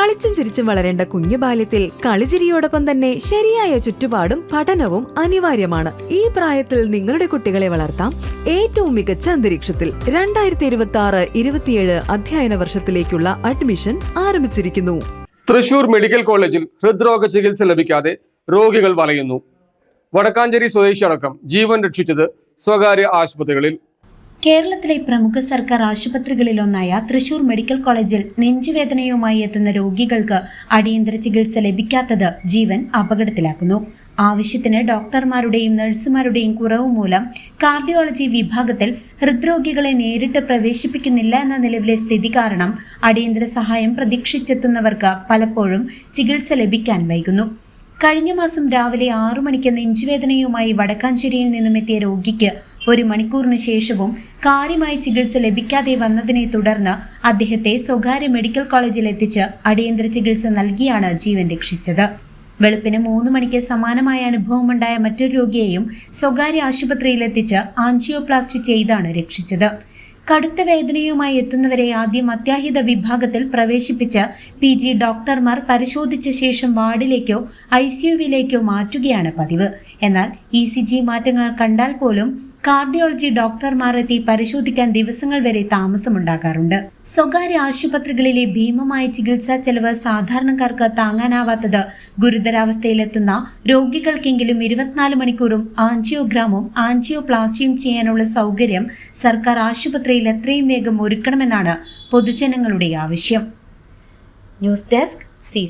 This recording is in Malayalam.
കളിച്ചും ചിരിച്ചും വളരേണ്ട കുഞ്ഞു ബാല്യത്തിൽ കളിചിരിയോടൊപ്പം തന്നെ ശരിയായ ചുറ്റുപാടും പഠനവും അനിവാര്യമാണ്. ഈ പ്രായത്തിൽ നിങ്ങളുടെ കുട്ടികളെ വളർത്താം ഏറ്റവും മികച്ച അന്തരീക്ഷത്തിൽ. രണ്ടായിരത്തി ഇരുപത്തി ആറ് ഇരുപത്തിയേഴ് അധ്യയന വർഷത്തിലേക്കുള്ള അഡ്മിഷൻ ആരംഭിച്ചിരിക്കുന്നു. തൃശൂർ മെഡിക്കൽ കോളേജിൽ ഹൃദ്രോഗ ചികിത്സ ലഭിക്കാതെ രോഗികൾ വലയുന്നു. വടക്കാഞ്ചേരി സ്വദേശി അടക്കം ജീവൻ രക്ഷിച്ചത് സ്വകാര്യ ആശുപത്രികളിൽ. കേരളത്തിലെ പ്രമുഖ സർക്കാർ ആശുപത്രികളിലൊന്നായ തൃശൂർ മെഡിക്കൽ കോളേജിൽ നെഞ്ചുവേദനയുമായി എത്തുന്ന രോഗികൾക്ക് അടിയന്തര ചികിത്സ ലഭിക്കാത്തത് ജീവൻ അപകടത്തിലാക്കുന്നു. ആവശ്യത്തിന് ഡോക്ടർമാരുടെയും നഴ്സുമാരുടെയും കുറവ് മൂലം കാർഡിയോളജി വിഭാഗത്തിൽ ഹൃദ്രോഗികളെ നേരിട്ട് പ്രവേശിപ്പിക്കുന്നില്ല എന്ന നിലവിലെ സ്ഥിതി കാരണം അടിയന്തര സഹായം പ്രതീക്ഷിച്ചെത്തുന്നവർക്ക് പലപ്പോഴും ചികിത്സ ലഭിക്കാൻ വൈകുന്നു. കഴിഞ്ഞ മാസം രാവിലെ ആറു മണിക്ക് നെഞ്ചുവേദനയുമായി വടക്കാഞ്ചേരിയിൽ നിന്നും എത്തിയ രോഗിക്ക് ഒരു മണിക്കൂറിന് ശേഷവും കാര്യമായ ചികിത്സ ലഭിക്കാതെ വന്നതിനെ തുടർന്ന് അദ്ദേഹത്തെ സ്വകാര്യ മെഡിക്കൽ കോളേജിൽ എത്തിച്ച് അടിയന്തര ചികിത്സ നൽകിയാണ് ജീവൻ രക്ഷിച്ചത്. വെളുപ്പിന് മൂന്ന് മണിക്ക് സമാനമായ അനുഭവമുണ്ടായ മറ്റൊരു രോഗിയെയും സ്വകാര്യ ആശുപത്രിയിൽ എത്തിച്ച് ആൻജിയോപ്ലാസ്റ്റി ചെയ്താണ് രക്ഷിച്ചത്. കടുത്ത വേദനയുമായി എത്തുന്നവരെ ആദ്യം അത്യാഹിത വിഭാഗത്തിൽ പ്രവേശിപ്പിച്ച് പി ജി ഡോക്ടർമാർ പരിശോധിച്ച ശേഷം വാർഡിലേക്കോ ഐ സിയുവിലേക്കോ മാറ്റുകയാണ് പതിവ്. എന്നാൽ ഇ സി ജി മാറ്റങ്ങൾ കണ്ടാൽ പോലും കാർഡിയോളജി ഡോക്ടർമാർ എത്തി പരിശോധിക്കാൻ ദിവസങ്ങൾ വരെ താമസമുണ്ടാകാറുണ്ട് സ്വകാര്യ ആശുപത്രികളിലെ ഭീമമായ ചികിത്സാ ചെലവ് സാധാരണക്കാർക്ക് താങ്ങാനാവാത്തത് ഗുരുതരാവസ്ഥയിലെത്തുന്ന രോഗികൾക്കെങ്കിലും ഇരുപത്തിനാല് മണിക്കൂറും ആൻജിയോഗ്രാമും ആൻജിയോപ്ലാസ്റ്റിയും ചെയ്യാനുള്ള സൗകര്യം സർക്കാർ ആശുപത്രിയിൽ എത്രയും വേഗം ഒരുക്കണമെന്നാണ് പൊതുജനങ്ങളുടെ ആവശ്യം. News desk C